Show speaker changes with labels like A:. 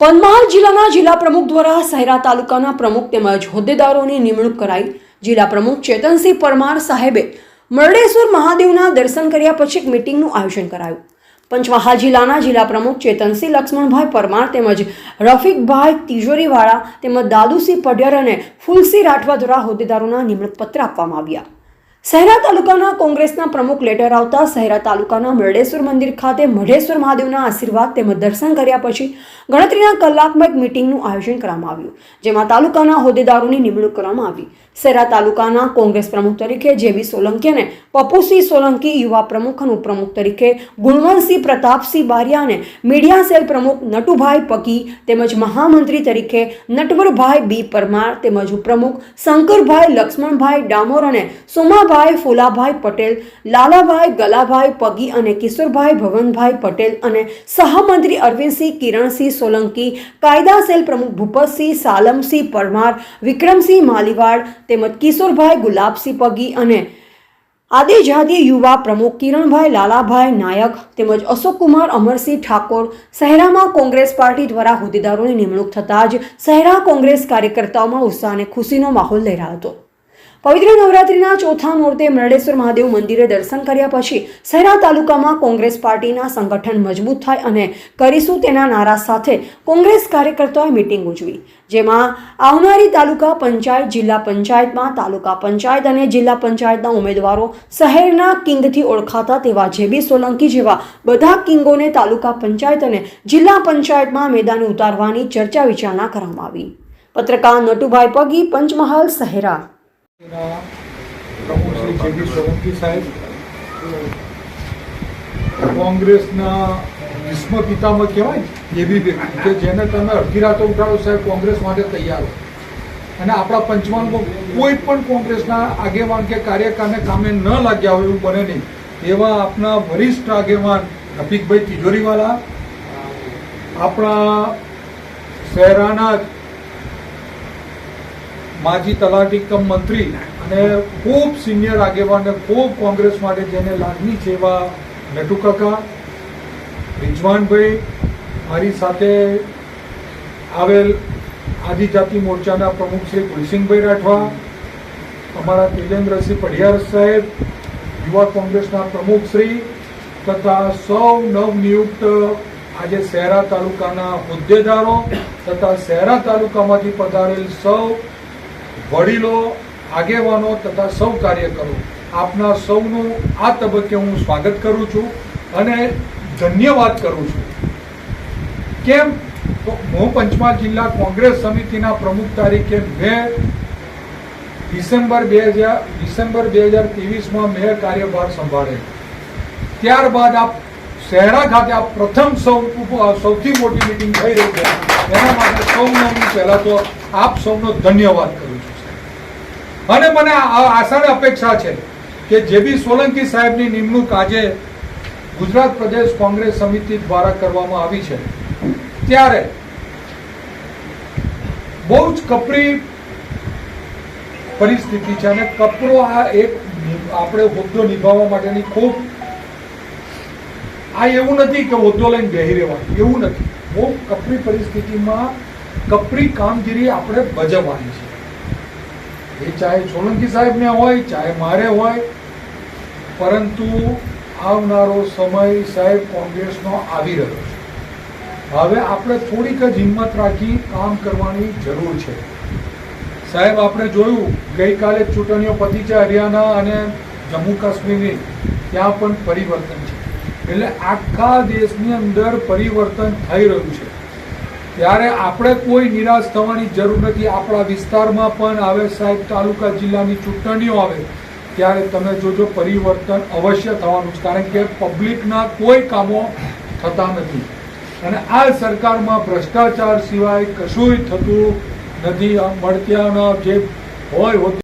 A: પંચમહાલ જિલ્લાના જિલ્લા પ્રમુખ દ્વારા સહેરા તાલુકાના પ્રમુખ તેમજ હોદ્દેદારોની નિમણૂક કરાઈ. જિલ્લા પ્રમુખ ચેતનસિંહ પરમાર સાહેબે મરડેશ્વર મહાદેવના દર્શન કર્યા પછી એક મિટિંગનું આયોજન કરાયું. પંચમહાલ જિલ્લાના જિલ્લા પ્રમુખ ચેતનસિંહ, લક્ષ્મણભાઈ પરમાર તેમજ રફીકભાઈ તિજોરીવાળા તેમજ દાદુસિંહ પઢિયાર અને ફૂલસિંહ રાઠવા દ્વારા હોદ્દેદારોના નિમણૂક પત્ર આપવામાં આવ્યા. શહેરા તાલુકાના કોંગ્રેસના પ્રમુખ લેટર આવતા સહેરા તાલુકાના મરડેશ્વર મંદિર ખાતે મઢેશ્વર મહાદેવના આશીર્વાદ તેમજ દર્શન કર્યા પછી ગણતરીના કલાકમાં એક મિટિંગનું આયોજન કરવામાં આવ્યું, જેમાં તાલુકાના હોદ્દેદારોની નિમણૂક કરવામાં આવી. સહેરા તાલુકાના કોંગ્રેસ પ્રમુખ તરીકે જેબી સોલંકી અને પપુસિંહ સોલંકી યુવા પ્રમુખ અને ઉપપ્રમુખ તરીકે ગુણવંતસિંહ પ્રતાપસિંહ બારિયા અને મીડિયા સેલ પ્રમુખ નટુભાઈ પકી તેમજ મહામંત્રી તરીકે નટવરભાઈ બી પરમાર તેમજ ઉપપ્રમુખ શંકરભાઈ લક્ષ્મણભાઈ ડામોર અને સોમાભાઈ ફુલાભાઈ પટેલ, લાલાભાઈ, ગલાભાઈ, પગી અને કિશોરભાઈ, ભવનભાઈ પટેલ અને સહમંત્રી અરવિંદસિંહ, કિરણસિંહ સોલંકી કાયદા સેલ પ્રમુખ ભૂપતસિંહ, સાલમસિંહ પરમાર, વિક્રમસિંહ માલીવાડ તેમજ કિશોરભાઈ, ગુલાબસિંહ પગી અને આદિજાતિ યુવા પ્રમુખ કિરણભાઈ લાલાભાઈ નાયક તેમજ અશોકકુમાર અમરસિંહ ઠાકોર શહેરામાં કોંગ્રેસ પાર્ટી દ્વારા હોદ્દેદારોની નિમણૂક થતાં જ શહેરા કોંગ્રેસ કાર્યકર્તાઓમાં ઉત્સાહ અને ખુશીનો માહોલ લહેરાયો હતો. પવિત્ર નવરાત્રીના ચોથા મુહૂર્તે મરડેશ્વર મહાદેવ મંદિરે દર્શન કર્યા પછી શહેરા તાલુકામાં કોંગ્રેસ પાર્ટીના સંગઠન મજબૂત થાય અને કરીશું તેના નારા સાથે કોંગ્રેસ કાર્યકર્તાઓએ મિટિંગ ઉજવી. જેમાં આવનારી તાલુકા પંચાયત, જિલ્લા પંચાયતમાં તાલુકા પંચાયત અને જિલ્લા પંચાયતના ઉમેદવારો શહેરના કિંગથી ઓળખાતા તેવા જેબી સોલંકી જેવા બધા કિંગોને તાલુકા પંચાયત અને જિલ્લા પંચાયતમાં મેદાને ઉતારવાની ચર્ચા વિચારણા કરવામાં આવી. પત્રકાર નટુભાઈ પગી, પંચમહાલ, શહેરા.
B: ના પ્રમુખ કોંગ્રેસના ભીષ્મ પિતામાં કહેવાય એવી વ્યક્તિ કે જેને તમે અડધી રાતે ઉઠાડો સાહેબ, કોંગ્રેસ માટે તૈયાર અને આપણા પંચમહાલમાં કોઈ પણ કોંગ્રેસના આગેવાન કે કાર્યકરને કામે ન લાગ્યા હોય એવું બને નહીં. એવા આપણા વરિષ્ઠ આગેવાન રફીકભાઈ તિજોરીવાલા, આપણા શહેરાના માજી તલાટી કમ મંત્રી અને ખૂબ સિનિયર આગેવાન અને ખૂબ કોંગ્રેસ માટે જેને લાગણી છે એવા નટુકાકા રિજવાનભાઈ, મારી સાથે આવેલ આદિજાતિ મોરચાના પ્રમુખ શ્રી ગુલસિંહભાઈ રાઠવા, અમારા તેજેન્દ્રસિંહ પઢિયાર સાહેબ, યુવા કોંગ્રેસના પ્રમુખ શ્રી તથા સૌ નવનિયુક્ત આજે શહેરા તાલુકાના હોદ્દેદારો તથા શહેરા તાલુકામાંથી પધારેલ સૌ વડીલો, આગેવાનો તથા સૌ કાર્યકરો, આપના સૌનું આ તબક્કે હું સ્વાગત કરું છું અને ધન્યવાદ કરું છું. કેમ? તો હું પંચમહાલ જિલ્લા કોંગ્રેસ સમિતિના પ્રમુખ તરીકે મેં ડિસેમ્બર બે હજાર, ડિસેમ્બર બે હજાર ત્રેવીસમાં મેં કાર્યભાર સંભાળ્યો ત્યારબાદ આપ શહેરા ખાતે આ પ્રથમ સૌ સૌથી મોટી મિટિંગ થઈ રહી છે. એના માટે સૌનો હું પહેલાં તો આપ સૌનો ધન્યવાદ કરું છું. અને મને આશા અપેક્ષા છે કે જે બી સોલંકી સાહેબની નિમણૂક આજે ગુજરાત પ્રદેશ કોંગ્રેસ સમિતિ દ્વારા કરવામાં આવી છે, ત્યારે બહુ જ કપરી પરિસ્થિતિ છે અને કપરો આ એક આપણે હોદ્દો નિભાવવા માટેની ખૂબ આ એવું નથી કે હોદ્દો લઈને બેહી રહેવાનું, એવું નથી. બહુ કપરી પરિસ્થિતિમાં કપરી કામગીરી આપણે ભજવવાની છે. એ ચાહે સોલંકી સાહેબને હોય, ચાહે મારે હોય, પરંતુ આવનારો સમય સાહેબ કોંગ્રેસનો આવી રહ્યો છે. હવે આપણે થોડીક જ હિંમત રાખી કામ કરવાની જરૂર છે. સાહેબ, આપણે જોયું, ગઈકાલે ચૂંટણીઓ પતી છે હરિયાણા અને જમ્મુ કાશ્મીરની, ત્યાં પણ પરિવર્તન છે. એટલે આખા દેશની અંદર પરિવર્તન થઈ રહ્યું છે. ત્યારે આપણે કોઈ નિરાશ થવાની જરૂર નથી. આપણા વિસ્તારમાં પણ આવે સાહેબ, તાલુકા જિલ્લાની ચૂંટણીઓ આવે, ત્યારે તમે જોજો પરિવર્તન અવશ્ય થવાનું છે. કારણ કે પબ્લિકના કોઈ કામો થતા નથી. અને આ સરકારમાં ભ્રષ્ટાચાર સિવાય કશુંય થતું નથી. મળત્યાના જે હોય